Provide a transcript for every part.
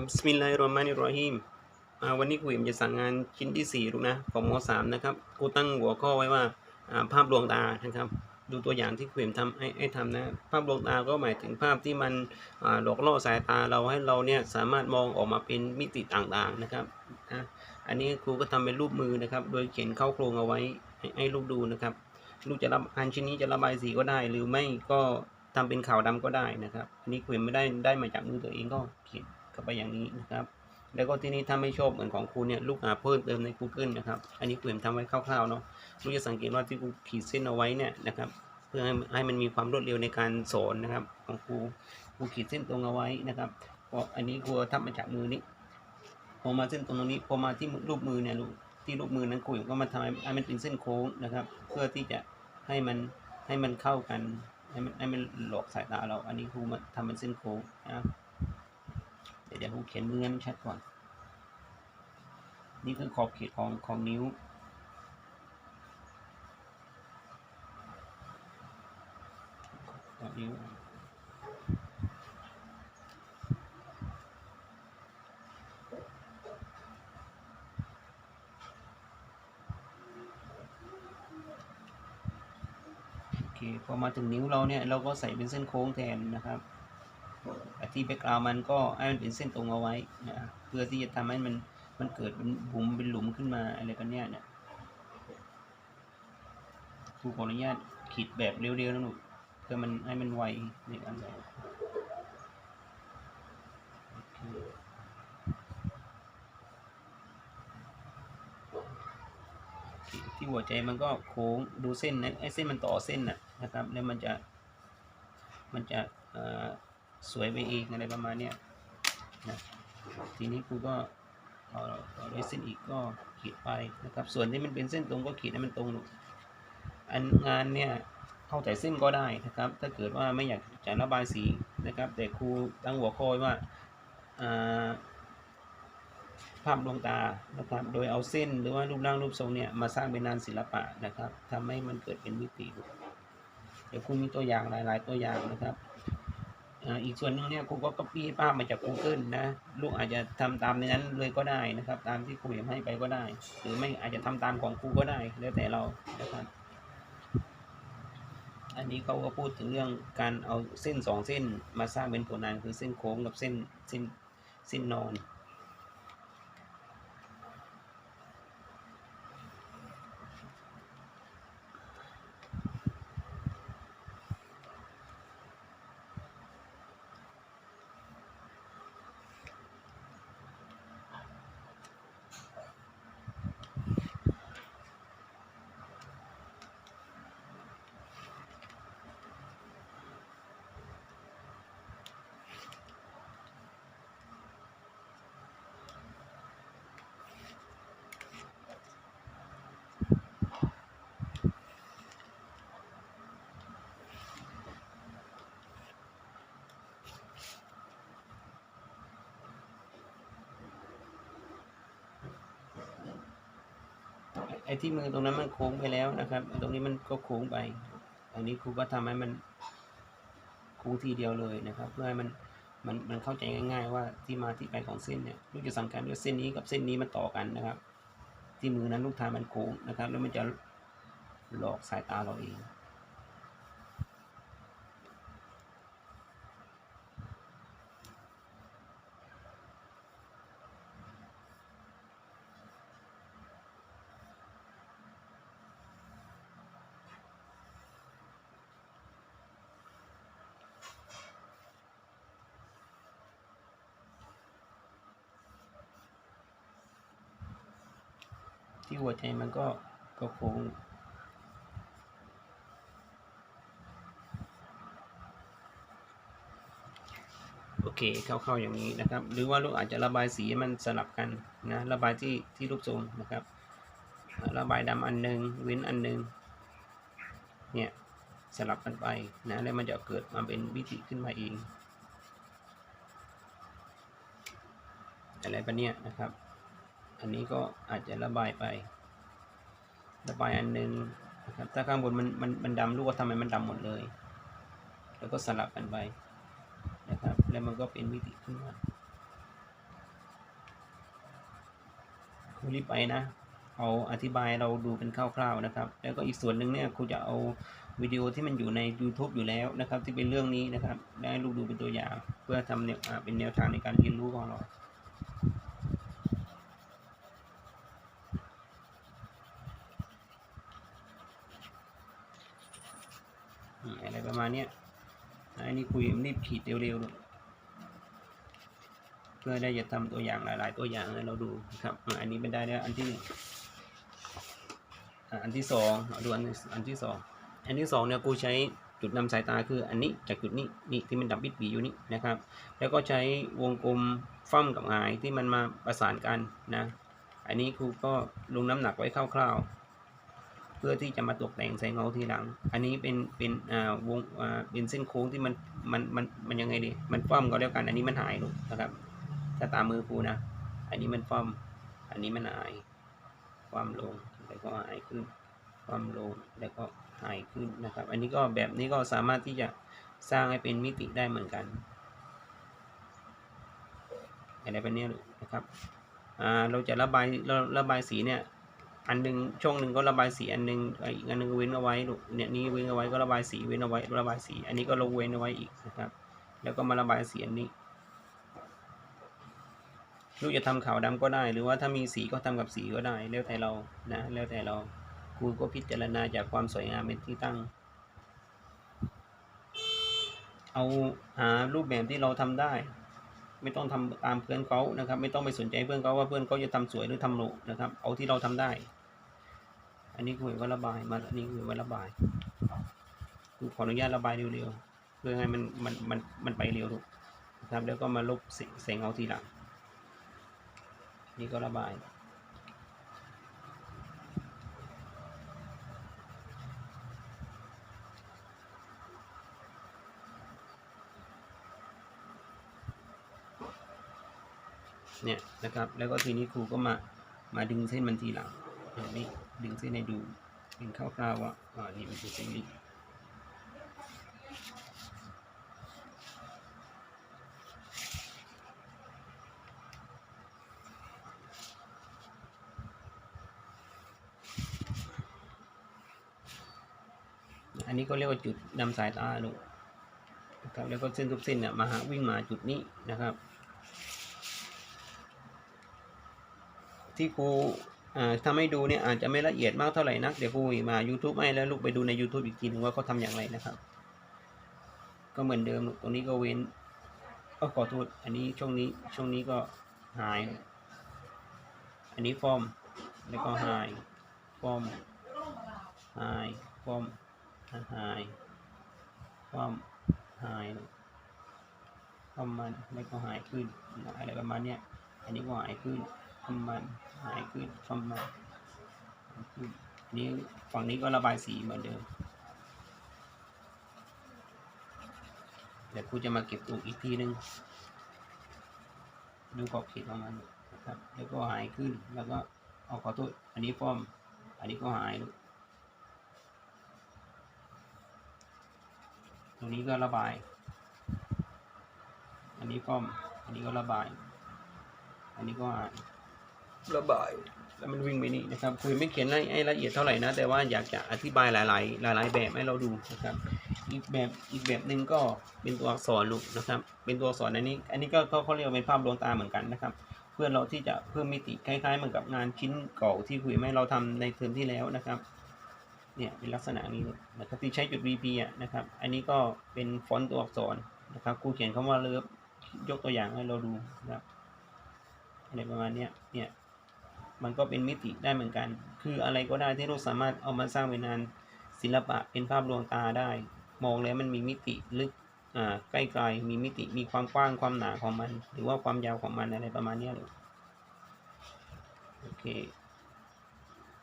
บิสมิลลาฮิรเราะห์มานิรเราะฮีมวันนี้ครูเอ็มจะสั่งงานชิ้นที่สี่ลูกนะของมสามนะครับครูตั้งหัวข้อไว้ว่าภาพดวงตานะครับ ดูตัวอย่างที่ครูเอ็มทำให้ให้ทำนะภาพดวงตาก็หมายถึงภาพที่มันหลอกล่อสายตาเราให้เราเนี่ยสามารถมองออกมาเป็นมิติต่างๆนะครับอันนี้ครูก็ทำเป็นรูปมือนะครับ โดยเขียนเข้าโครงเอาไว้ให้ลูกดูนะครับลูกจะรับอันชิ้นนี้จะระบายสีก็ได้ หรือไม่ก็ทำเป็นขาวดำก็ได้นะครับอันนี้ครูเอ็มไม่ได้ได้มาจากมือตัวเองก็เขียน เข้าไปอย่างนี้นะครับ แล้วก็ที่นี้ถ้าไม่ชอบเหมือนของครูเนี่ยลูกหาเพิ่มเติมใน Google นะครับ อันนี้ครูเอ็มทำไว้คร่าวๆเนาะลูกจะสังเกตว่าที่ครูขีดเส้นเอาไว้เนี่ยนะครับ เพื่อให้ให้มันมีความรวดเร็วในการสอนนะครับของครูครูขีดเส้นตรงเอาไว้นะครับพราะอันนี้ครูทำมาจากมือนี้พอมาเส้นตรงตรงนี้พอมาที่รูปมือเนี่ยลูกที่รูปมือนั้นครูเอ็มก็มาทำให้มันเป็นเส้นโค้งนะครับ เพื่อที่จะให้มันให้มันเข้ากันให้มันให้มันหลอกสายตาเรา อันนี้ครูมาทำเป็นเส้นโค้งนะครับ เดี๋ยวเดี๋ยวผมเขียนมือให้มันชัดก่อน นี่คือขอบเขตของของนิ้ว นิ้วโอเคพอมาถึงนิ้วเราเนี่ยเราก็ใส่เป็นเส้นโค้งแทนนะครับ ที่แบ็กกราวมันก็ให้มันเป็นเส้นตรงเอาไว้นะเพื่อที่จะทำให้มันมันเกิดเป็นบุ๋มเป็นหลุมขึ้นมาอะไรกันเนี่ยเนี่ยครูขออนุญาตขีดแบบเร็วๆนะหนูเพื่อมันให้มันไวในการแบบโอเคโอเคที่หัวใจมันก็โค้งดูเส้นนะไอ้เส้นมันต่อเส้นน่ะนะครับ แล้วมันจะมันจะเอ่อ สวยไปเองอะไรประมาณเนี้ยนะทีนี้ครูก็เอาเอาด้วยเส้นอีกก็ขีดไปนะครับ ส่วนที่มันเป็นเส้นตรงก็ขีดให้มันตรงลูกอันงานเนี่ยเข้าแต่เส้นก็ได้นะครับ ถ้าเกิดว่าไม่อยากจะระบายสีนะครับ แต่ครูตั้งหัวข้อไว้ว่าภาพดวงตานะครับ โดยเอาเส้นหรือว่ารูปร่างรูปทรงเนี่ยมาสร้างเป็นงานศิลปะนะครับทำให้มันเกิดเป็นมิติ เดี๋ยวครูมีตัวอย่างหลาย ๆ ตัวอย่างนะครับ อีกส่วนหนึงเนี่ยครูก็ copy ภาพมาจาก Google นะ ลูกอาจจะทำตามในนั้นเลยก็ได้นะครับ ตามที่ครูให้ไปก็ได้ หรือไม่อาจจะทำตามของครูก็ได้แล้วแต่เรานะครับอันนี้เขาก็พูดถึงเรื่องการเอาเส้นสองเส้นมาสร้างเป็นผลงานคือเส้นโค้งกับเส้นเส้นเส้นนอน ไอ้ที่มือตรงนั้นมันโค้งไปแล้วนะครับ ตรงนี้มันก็โค้งไป อันนี้ครูก็ทำให้มันโค้งทีเดียวเลยนะครับ เพื่อให้มันมันมันเข้าใจง่าย ๆ ว่าที่มาที่ไปของเส้นเนี่ยลูกจะสังเกตว่าเส้นนี้กับเส้นนี้มันต่อกันนะครับ ที่มือนั้นลูกทายมันโค้งนะครับ แล้วมันจะหลอกสายตาเราเอง ที่หัวใจมันก็ก็คงโอเคเข้าๆอย่างนี้นะครับ หรือว่าลูกอาจจะระบายสีมันสลับกันนะระบายที่ที่รูปทรงนะครับ ระบายดำอันหนึ่งเว้นอันหนึ่งเนี่ยสลับกันไปนะแล้วมันจะเกิดมาเป็นวิธีขึ้นมาเองอะไรปะเนี่ยนะครับ อันนี้ก็อาจจะระบายไประบายอันหนึงนะครับถ้าข้างบนมันมันมันดำลูกก็ทำให้มันดำหมดเลย แล้วก็สลับกันไปนะครับ แล้วมันก็เป็นมิติขึ้นมาครูรีบไปนะ เอาอธิบายเราดูเป็นคร่าวๆนะครับ แล้วก็อีกส่วนหนึ่งเนี่ยครูจะเอาวิดีโอที่มันอยู่ใน YouTube อยู่แล้วนะครับ ที่เป็นเรื่องนี้นะครับ ได้ลูกดูเป็นตัวอย่าง เพื่อทำเนี่ยเป็นแนวทางในการเรียนรู้ของเรา อืมอะไร ประมาณเนี้ยอันนี้คุยรีบขีดเร็วๆเลยเพื่อได้จะทำตัวอย่างหลาย ๆ ตัวอย่างให้เราดูนะครับอันนี้ไม่ได้แล้วอันที่หนึ่งอันที่สองเอาดูอันอันที่สองอันที่สองเนี่ยกูใช้จุดนำสายตาคืออันนี้จากจุดนี้นี่ที่มันดับบิดปีอยู่นี่นะครับ แล้วก็ใช้วงกลมฟั่มกับหายที่มันมาประสานกันนะ อันนี้ครูก็ลงน้ำหนักไว้คร่าวๆ พื่อที่จะมาตกแต่งใส่เงาทีหลัง อันนี้เป็นเป็นอ่าวงอ่าเป็นเส้นโค้งที่มันมันมันมันยังไงดี มันฟ้อมก็แล้วกัน อันนี้มันหายลงนะครับ ถ้าตามมือครูนะ อันนี้มันฟ้อม อันนี้มันหาย ความลงแล้วก็หายขึ้น ความลงแล้วก็หายขึ้นนะครับ อันนี้ก็แบบนี้ก็สามารถที่จะสร้างให้เป็นมิติได้เหมือนกันอะไรแบบนี้นะครับ อ่า เราจะระบายเราระบายสีเนี่ย อันหนึ่งช่องหนึ่งก็ระบายสีอันหนึ่งอีกอันหนึ่งเว้นเอาไว้ลูกเนี่ยนี้เว้นเอาไว้ก็ระบายสีเว้นเอาไว้ระบายสี อันนี้ก็ลงเว้นเอาไว้อีกนะครับ แล้วก็มาระบายสีอันนี้ลูกจะทำขาวดำก็ได้ หรือว่าถ้ามีสีก็ทำกับสีก็ได้ แล้วแต่เรานะ แล้วแต่เราครูก็พิจารณาจากความสวยงามเป็นที่ตั้ง เอาหารูปแบบที่เราทำได้ ไม่ต้องทำตามเพื่อนเขานะครับ ไม่ต้องไปสนใจเพื่อนเขาว่าเพื่อนเขาจะทำสวยหรือทำโลนะครับ เอาที่เราทำได้ อันนี้คือว่าระบายมาอันนี้คือว่าระบายคือขออนุญาตระบายเร็วๆเพื่อให้มันมันมันมันไปเร็วถูกนะครับ แล้วก็มาลบเสงแสงเอาทีหลังนี่ก็ระบาย เนี่ยนะครับ แล้วก็ทีนี้ครูก็มามาดึงเส้นมันทีหลังอย่างนี้ดึงเส้นให้ดูเป็นคร่าวๆว่าอ่านี่มันคือเส้นนี้อันนี้ก็เรียกว่าจุดนำสายตาลูกนะครับแล้วก็เส้นทุกเส้นเนี่ยมาหาวิ่งมาจุดนี้นะครับ ที่ครูอ่าทำให้ดูเนี่ยอาจจะไม่ละเอียดมากเท่าไหร่นัก เดี๋ยวครูมา YouTube ให้แล้วลูกไปดูใน YouTube อีกทีหนึงว่าเขาทำอย่างไรนะครับ ก็เหมือนเดิมตรงนี้ก็เว้นก็ขอโทษอันนี้ช่วงนี้ช่วงนี้ก็หาย อันนี้ฟอร์มแล้วก็หายฟอร์มหายฟอร์มหายฟอร์มหายฟอร์มมันแล้วก็หายขึ้นอะไรประมาณเนี้ยอันนี้ก็หายขึ้น ฟอร์มมันหายขึ้นฟอร์มมันหาขึ้นนี่ฝั่งนี้ก็ระบายสีเหมือนเดิม เดี๋ยวครูจะมาเก็บตกอีกทีนึง ดูขอบเขตของมันนะครับ แล้วก็หายขึ้น แล้วก็เอาขอโทษ อันนี้ฟอม อันนี้ก็หายลูกตรงนี้ก็ระบาย อันนี้ฟอม อันนี้ก็ระบาย อันนี้ก็หาย ระบายแล้วมันวิ่งไปนี่นะครับคุยไม่เขียนให้ละเอียดเท่าไหร่นะ แต่ว่าอยากจะอธิบายหลาย ๆ หลาย ๆ แบบให้เราดูนะครับ อีกแบบอีกแบบหนึ่งก็เป็นตัวอักษรลูกนะครับ เป็นตัวอักษรอันนี้ อันนี้ก็เขาเรียกว่าเป็นภาพดวงตาเหมือนกันนะครับ เพื่อเราที่จะเพิ่มมิติคล้าย ๆ เหมือนกับงานชิ้นเก่าที่คุยไม่เราทำในเทอมที่แล้วนะครับเนี่ยเป็นลักษณะนี้เลยนะครับที่ใช้จุด VP อะนะครับ อันนี้ก็เป็นฟอนต์ตัวอักษรนะครับครูเขียนคำว่าเลิฟยกตัวอย่างให้เราดูนะครับอะไรประมาณนี้เนี่ย มันก็เป็นมิติได้เหมือนกัน คืออะไรก็ได้ที่เราสามารถเอามาสร้างเป็นงานศิลปะเป็นภาพลวงตาได้ มองแล้วมันมีมิติลึกอ่าใกล้ๆมีมิติมีความกว้างความหนาของมัน หรือว่าความยาวของมันอะไรประมาณนี้เลยโอเค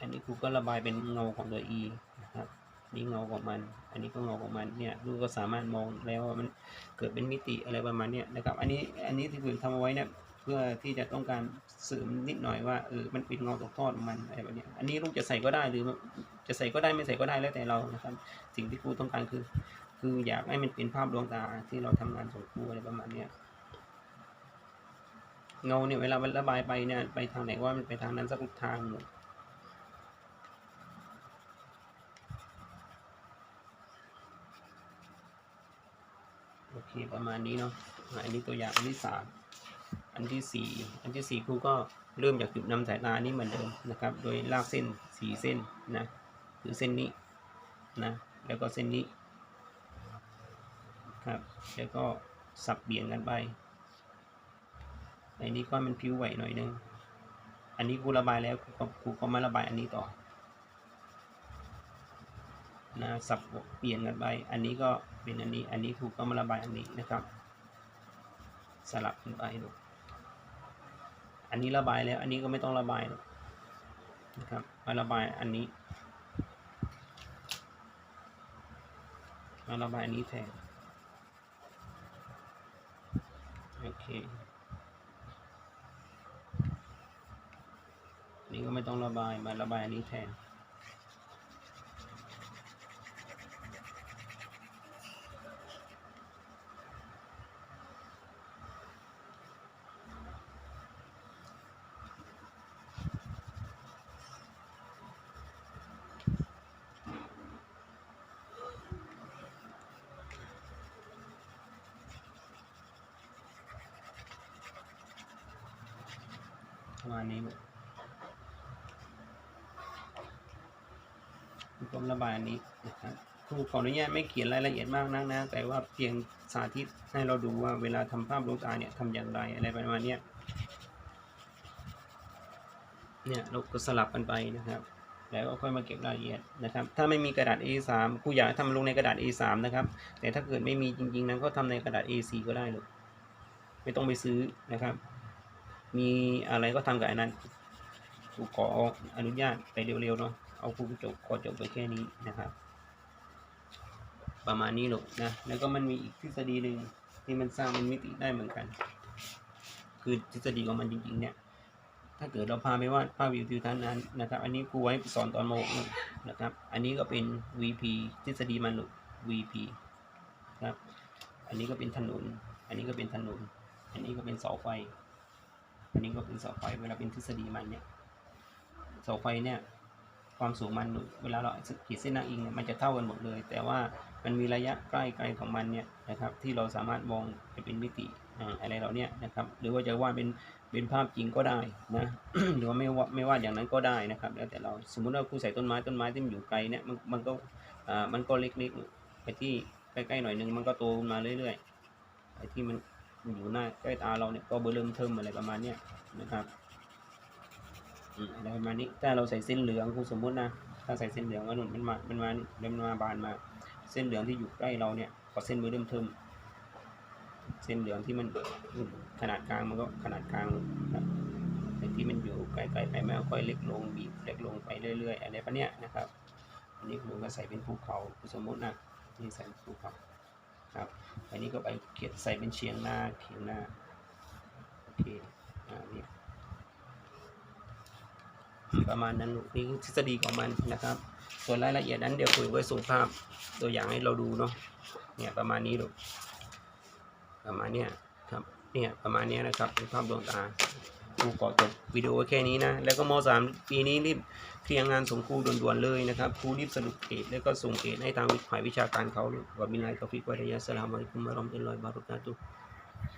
อันนี้ครูก็ระบายเป็นเงาของตัว E นะครับนี่เงาของมัน อันนี้ก็เงาของมัน เนี่ยลูกก็สามารถมองแล้วว่ามันเกิดเป็นมิติอะไรประมาณนี้นะครับ อันนี้ อันนี้ที่ผมทำเอาไว้เนี่ย เพื่อที่จะต้องการเสริมนิดหน่อยว่าเออมันเป็นเงาตกทอดของมันอะไรแบบนี้อันนี้ลูกจะใส่ก็ได้หรือจะใส่ก็ได้ไม่ใส่ก็ได้แล้วแต่เรานะครับ สิ่งที่ครูต้องการคือ คืออยากให้มันเป็นภาพดวงตาที่เราทำงานส่งครูอะไรประมาณเนี้ยเงาเนี่ยเวลาระบายไปเนี่ยไปทางไหนว่ามันไปทางนั้นสักทางหนึ่งโอเคประมาณนี้เนาะอะอันนี้ตัวอย่างอันที่สาม อันที่สี่อันที่สี่ครูก็เริ่มจากจุดนำสายตานี่เหมือนเดิมนะครับ โดยลากเส้นสี่เส้นนะคือเส้นนี้นะแล้วก็เส้นนี้ครับแล้วก็สับเบี่ยงกันไปในนี้ก็มันผิวไหวหน่อยนึงอันนี้กูระบายแล้วกูก็กูก็มาระบายอันนี้ต่อนะสับเปลี่ยนกันไป อันนี้ก็เป็นอันนี้ อันนี้กูก็มาระบายอันนี้นะครับ สลับกันไปลูก อันนี้ระบายแล้ว อันนี้ก็ไม่ต้องระบายหรอกนะครับมาระบายอันนี้มาระบายอันนี้แทนโอเคนี่ก็ไม่ต้องระบายมาระบายอันนี้แทน ประมาณนี้ลูกผมระบายอันนี้นะครับครูขออนุญาตไม่เขียนรายละเอียดมากนักนะ แต่ว่าเพียงสาธิตให้เราดูว่าเวลาทำภาพดวงตาเนี่ยทำอย่างไรอะไรประมาณนี้เนี่ยเราก็สลับกันไปนะครับ แล้วก็ค่อยมาเก็บรายละเอียดนะครับ ถ้าไม่มีกระดาษ A3 ครูอยากทำลงในกระดาษ A3 นะครับ แต่ถ้าเกิดไม่มีจริงๆนั้นก็ทำในกระดาษ A4 ก็ได้เลูกไม่ต้องไปซื้อนะครับ มีอะไรก็ทำกับอันนั้นครูขออนุญาตไปเร็วๆเนาะเอาครูจบขอจบไปแค่นี้นะครับ ประมาณนี้ลูกนะแล้วก็มันมีอีกทฤษฎีหนึ่งที่มันสร้างเป็นมิติได้เหมือนกัน คือทฤษฎีของมันจริงๆเนี่ยถ้าเกิดเราพาไปวาดภาพวิวทิวทัศน์นั้นนะครับ อันนี้ครูไว้สอนตอนม .6 นะครับ อันนี้ก็เป็น VP ทฤษฎีมันลูก VP ครับ อันนี้ก็เป็นถนน อันนี้ก็เป็นถนน อันนี้ก็เป็นเสาไฟ อันนี้ก็เป็นเสาไฟเวลาเป็นทฤษฎีมันเนี่ยเสาไฟเนี่ยความสูงมันเวลาเราขีดเส้นหน้าอิงเนี่ยมันจะเท่ากันหมดเลย แต่ว่ามันมีระยะใกล้ไกลของมันเนี่ยนะครับที่เราสามารถมองจะเป็นมิติอะไรเราเนี่ยนะครับหรือว่าจะวาดเป็นเป็นภาพจริงก็ได้นะหรือว่าไม่ว่าไม่วาดอย่างนั้นก็ได้นะครับแล้วแต่เราสมมุติว่าครูใส่ต้นไม้ต้นไม้ที่มันอยู่ไกลเนี่ยมันมันก็อ่ามันก็เล็กๆไปที่ใกล้ๆหน่อยนึงมันก็โตมาเรื่อยๆไอ้ที่มัน อยู่หน้าใกล้ตาเราเนี่ยก็เบอร์เริ่มเทิมอะไรประมาณเนี้ยนะครับอะไรประมาณนี้ถ้าเราใส่เส้นเหลืองครูสมมุตินะถ้าใส่เส้นเหลืองก็หนุนมันมามันมาเริ่มมาบานมา เส้นเหลืองที่อยู่ใกล้เราเนี่ยก็เส้นเบอร์เริ่มเทิมเส้นเหลืองที่มันขนาดกลางมันก็ขนาดกลางนะที่มันอยู่ไกลๆไปมันค่อยเล็กลงบีบเล็กลงไปเรื่อยๆอะไรประเนี้ยนะครับอันนี้ครูก็ใส่เป็นภูเขาครูสมมุตินะนี่ใส่ภูเขา ครับอันนี้ก็ไปเขียนใส่เป็นเฉียงหน้าเขียงหน้าโอเคอ่านี่ประมาณนั้นลูกนี่ทฤษฎีของมันนะครับ ส่วนรายละเอียดนั้นเดี๋ยวคุยไว้ส่งภาพตัวอย่างให้เราดูเนาะเนี่ยประมาณนี้ลูกประมาณเนี้ยครับเนี่ยประมาณนี้นะครับเป็นภาพดวงตา ครูขอจบวิดีโอแค่นี้นะ แล้วก็ม 3 ปีนี้รีบเคลียร์งานส่งครูด่วนๆเลยนะครับครูรีบสรุปเกรดแล้วก็ส่งเกรดให้ทางฝ่ายวิชาการเขาว่าบินไลตอฟิกวะริยะสลามอะลัยกุมวะเรอมะตุลลอยบะเราะกาตุ